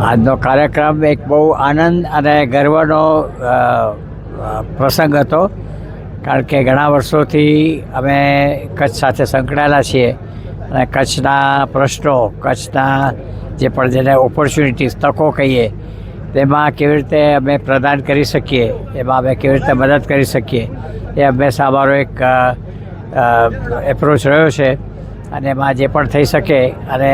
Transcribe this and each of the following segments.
આજનો કાર્યક્રમ એક બહુ આનંદ અને ગર્વનો પ્રસંગ હતો. કારણ કે ઘણા વર્ષોથી અમે કચ્છ સાથે સંકળાયેલા છીએ અને કચ્છના પ્રશ્નો, કચ્છના જે પણ જેને ઓપોર્ચ્યુનિટીઝ તકો કહીએ, તેમાં કેવી રીતે અમે પ્રદાન કરી શકીએ, એમાં અમે કેવી રીતે મદદ કરી શકીએ, એ હંમેશા અમારો એક એપ્રોચ રહ્યો છે. અને એમાં જે પણ થઈ શકે અને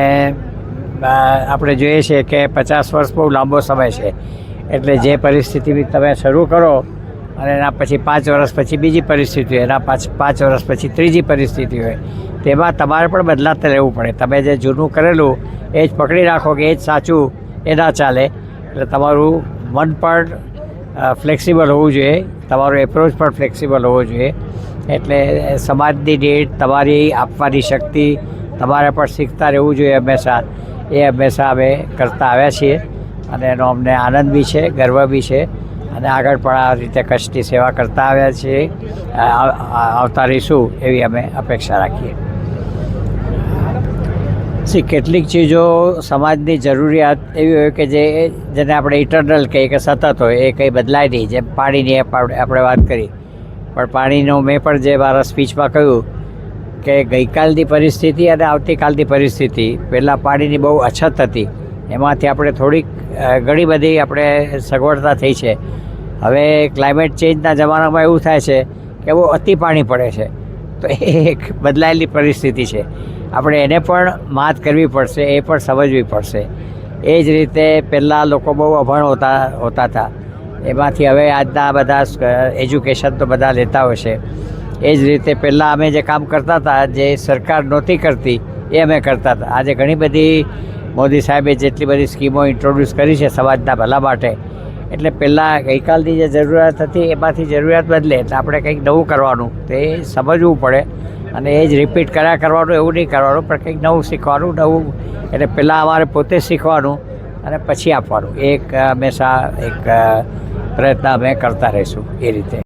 આપણે જોઈએ છીએ કે પચાસ વર્ષ બહુ લાંબો સમય છે. એટલે જે પરિસ્થિતિ તમે શરૂ કરો અને એના પછી પાંચ વર્ષ પછી બીજી પરિસ્થિતિ હોય, એના પાંચ પાંચ વર્ષ પછી ત્રીજી પરિસ્થિતિ હોય, તેમાં તમારે પણ બદલાતા રહેવું પડે. તમે જે જૂનું કરેલું, એ જ પકડી રાખો કે એ જ સાચું, એ ના ચાલે. એટલે તમારું મન પણ ફ્લેક્સિબલ હોવું જોઈએ. તમારો એપ્રોચ પણ ફ્લેક્સિબલ હોવો જોઈએ. એટલે સમાજની ડેટ, તમારી આપવાની શક્તિ, તમારે પણ શીખતા રહેવું જોઈએ હંમેશા. એ હંમેશા અમે કરતા આવ્યા છીએ. અને એનો અમને આનંદ બી છે, ગર્વ બી છે. અને આગળ પણ આ રીતે કચ્છની સેવા કરતા આવ્યા છીએ. આવતા રહીશું એવી અમે અપેક્ષા રાખીએ. સી, કેટલીક ચીજો સમાજની જરૂરિયાત એવી હોય કે જે, જેને આપણે ઇટરનલ કહીએ કે સતત હોય, એ કંઈ બદલાય નહીં. જેમ પાણીની આપણે વાત કરી. પણ પાણીનો મેં પણ જે મારા સ્પીચમાં કહ્યું કે ગઈકાલની પરિસ્થિતિ અને આવતીકાલની પરિસ્થિતિ પહેલાં પાણીની બહુ અછત હતી. એમાંથી આપણે થોડીક ઘણી બધી આપણે સગવડતા થઈ છે. હવે ક્લાઇમેટ ચેન્જના જમાનામાં એવું થાય છે કે બહુ અતિ પાણી પડે છે. તો એ એક બદલાયેલી પરિસ્થિતિ છે. આપણે એને પણ માત કરવી પડશે, એ પણ સમજવી પડશે. એ જ રીતે પહેલાં લોકો બહુ અભણ હોતા હોતા હતા. એમાંથી હવે આજના બધા એજ્યુકેશન તો બધા લેતા હોય છે. એ જ રીતે પહેલાં અમે જે કામ કરતા હતા, જે સરકાર નહોતી કરતી, એ અમે કરતા હતા. આજે ઘણી બધી મોદી સાહેબે જેટલી બધી સ્કીમો ઇન્ટ્રોડ્યુસ કરી છે સમાજના ભલા માટે, એટલે પહેલાં ગઈકાલની જે જરૂરિયાત હતી, એમાંથી જરૂરિયાત બદલે, એટલે આપણે કંઈક નવું કરવાનું, તે સમજવું પડે. અને એ જ રિપીટ કર્યા કરવાનું, એવું નહીં કરવાનું, પણ કંઈક નવું શીખવાનું, નવું, એટલે પહેલાં અમારે પોતે શીખવાનું અને પછી આપવાનું. એક હંમેશા એક પ્રયત્ન અમે કરતા રહીશું એ રીતે.